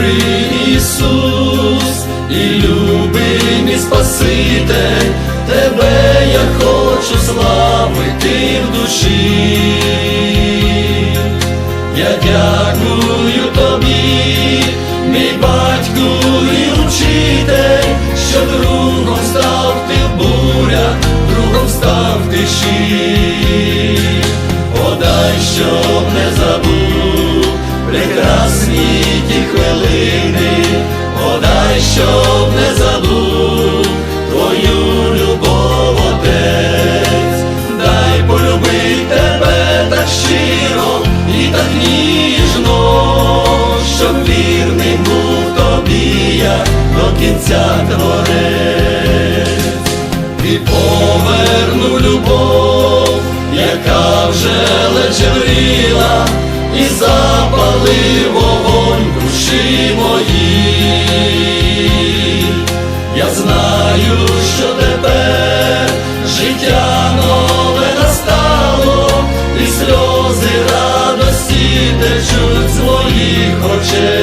добрий Ісус, і любий мій Спаситель, Тебе я хочу славити в душі. Я дякую тобі, мій батьку і учитель, що другом став ти в буря, другом став тиші, Подай що. Був до кінця творець і поверну любов, яка вже лечевріла, і запалив вогонь душі моїй. Я знаю, що тепер життя нове настало, і сльози радості течуть з моїх очей.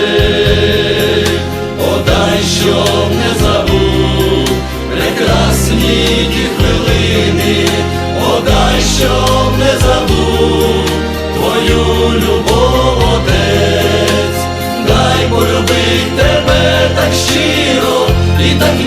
І так ніжно,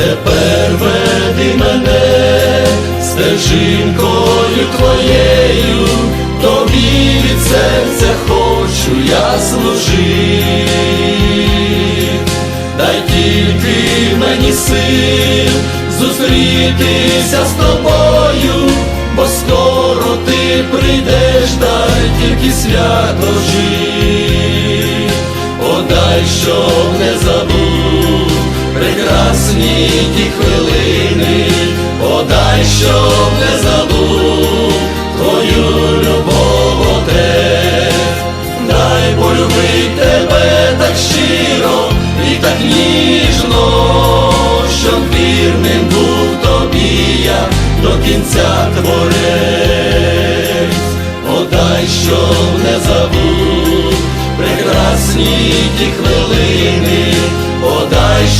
Тепер веди мене стежинкою твоєю, тобі від серця хочу я служити. Дай тільки мені сил зустрітися з тобою, бо скоро ти прийдеш, дай тільки свято жити. Подай, щоб не забув прекрасні ті хвилини, подай, щоб не забув твою любов, отець, дай полюбить тебе так щиро і так ніжно, щоб вірним був тобі я до кінця творець, подай, щоб не забув прекрасні ті хвилини,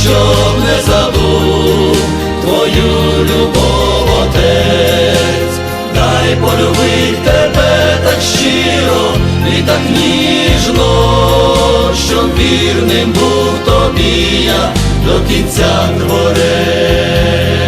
щоб не забув твою любов, отець, дай полюбить тебе так щиро і так ніжно, щоб вірним був тобі я до кінця творець.